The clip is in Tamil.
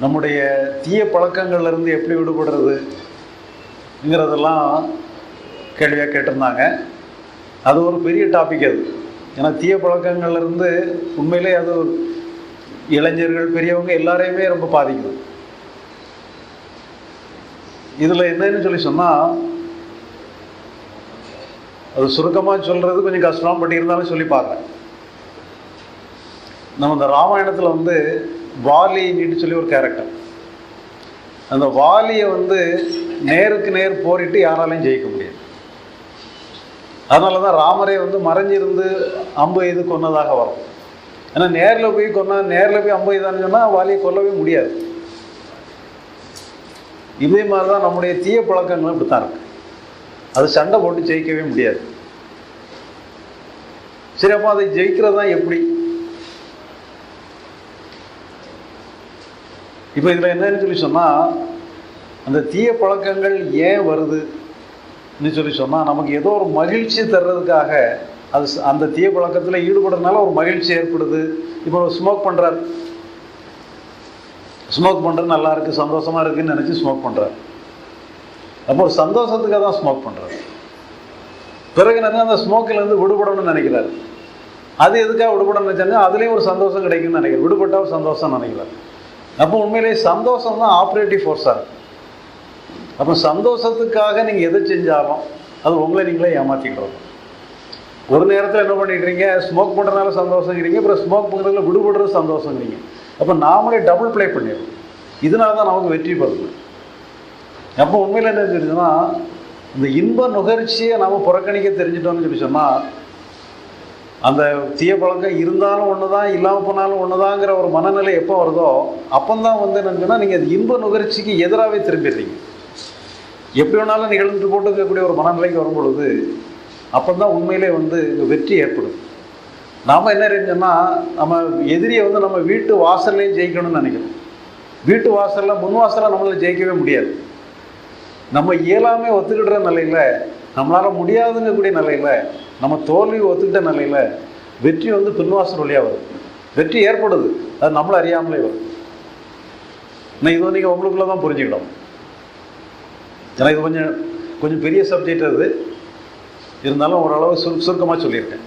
நம்முடைய தீய பழக்கங்கள்லேருந்து எப்படி விடுபடுறதுங்கிறதெல்லாம் கேள்வியாக கேட்டிருந்தாங்க. அது ஒரு பெரிய டாபிக் அது. ஏன்னா தீய பழக்கங்கள்லேருந்து உண்மையிலே அது இளைஞர்கள் பெரியவங்க எல்லாரையுமே ரொம்ப பாதிக்குது இதில் என்னன்னு சொல்லி சொன்னால் அது சுருக்கமாக சொல்கிறது கொஞ்சம் கஷ்டம் பட் இருந்தாலும் சொல்லி பார்க்குறேன். நம்ம இந்த ராமாயணத்தில் வந்து வாலின்னு சொல்லி ஒரு கேரக்டர் அந்த வாலியை வந்து நேருக்கு நேர் போரிட்டு யாராலையும் ஜெயிக்க முடியாது. அதனால தான் ராமரே வந்து மறைஞ்சிருந்து அம்பு எய்து கொன்னதாக வரும். ஏன்னா நேரில் போய் கொன்னா நேரில் போய் அம்பு எய்தான்னு சொன்னால் வாலியை கொல்லவே முடியாது. இதே மாதிரி தான் நம்முடைய தீய பழக்கங்களும் இப்படி தான் இருக்கு. அது சண்டை போட்டு ஜெயிக்கவே முடியாது. சரி அப்போ அதை ஜெயிக்கிறது தான் எப்படி? இப்போ இதில் என்னன்னு சொல்லி சொன்னால் அந்த தீய பழக்கங்கள் ஏன் வருதுன்னு சொல்லி சொன்னால் நமக்கு ஏதோ ஒரு மகிழ்ச்சி தர்றதுக்காக அது அந்த தீய பழக்கத்தில் ஈடுபடுறதுனால ஒரு மகிழ்ச்சி ஏற்படுது. இப்போ ஸ்மோக் பண்ணுறார் ஸ்மோக் பண்ணுறது நல்லா இருக்குது சந்தோஷமாக இருக்குதுன்னு நினச்சி ஸ்மோக் பண்ணுறாரு அப்போ ஒரு சந்தோஷத்துக்காக தான் ஸ்மோக் பண்ணுறாரு பிறகு என்ன அந்த ஸ்மோக்கில் இருந்து விடுபடணும்னு நினைக்கிறாரு. அது எதுக்காக விடுபடணும்னு நினச்சாங்க அதுலேயும் ஒரு சந்தோஷம் கிடைக்கும்னு நினைக்கிறேன் விடுபட்டால் ஒரு சந்தோஷம் நினைக்கிறார். அப்போ உண்மையிலேயே சந்தோஷம் தான் ஆப்ரேட்டிவ் ஃபோர்ஸாக இருக்கும் அப்போ சந்தோஷத்துக்காக நீங்கள் எது செஞ்சாலும் அது உங்களை நீங்களே ஏமாற்றிக்கிறோம் ஒரு நேரத்தில் என்ன பண்ணிடுறீங்க? ஸ்மோக் பண்ணுறதுனால சந்தோஷங்கிறீங்க அப்புறம் ஸ்மோக் பண்ணுறதுல விடுபடுறது சந்தோஷங்கிறீங்க. அப்போ நாமளே டபுள் ப்ளே பண்ணிடுறோம். இதனால தான் நமக்கு வெற்றி பெறுது. அப்போ உண்மையில் என்ன தெரியுதுன்னா இந்த இன்ப நுகர்ச்சியை நாம் புறக்கணிக்க தெரிஞ்சிட்டோம்னு சொல்லி சொன்னால் அந்த தீய பழக்கம் இருந்தாலும் ஒன்று தான் இல்லாமல் போனாலும் ஒன்று தாங்கிற ஒரு மனநிலை எப்போ வருதோ அப்போந்தான் வந்து என்னன்னா நீங்கள் அது இன்ப நுகர்ச்சிக்கு எதிராகவே திரும்பிடுறீங்க. எப்படி வேணாலும் நிகழ்ந்து போட்டு இருக்கக்கூடிய ஒரு மனநிலைக்கு வரும் பொழுது அப்போ தான் உண்மையிலே வந்து வெற்றி ஏற்படும். நாம் என்ன இருந்தோம்னா நம்ம எதிரியை வந்து நம்ம வீட்டு வாசல்லையும் ஜெயிக்கணும்னு நினைக்கிறோம். வீட்டு வாசலில் முன் வாசலில் நம்மளால் ஜெயிக்கவே முடியாது. நம்ம இயலாமே ஒத்துக்கிடுற நிலையில் நம்மளால் முடியாதுங்கக்கூடிய நிலையில் நம்ம தோல்வி ஒத்துக்கிட்ட நிலையில் வெற்றி வந்து பின்வாசல் வழியாக வரும். வெற்றி ஏற்படுது. அது நம்மளை அறியாமலே வரும். நான் இது நீங்கள் உங்களுக்குள்ள தான் புரிஞ்சுக்கிடும் ஏன்னா இது கொஞ்சம் கொஞ்சம் பெரிய சப்ஜெக்ட் அது. இருந்தாலும் ஓரளவு சுரு சுருக்கமாக சொல்லியிருக்கேன்.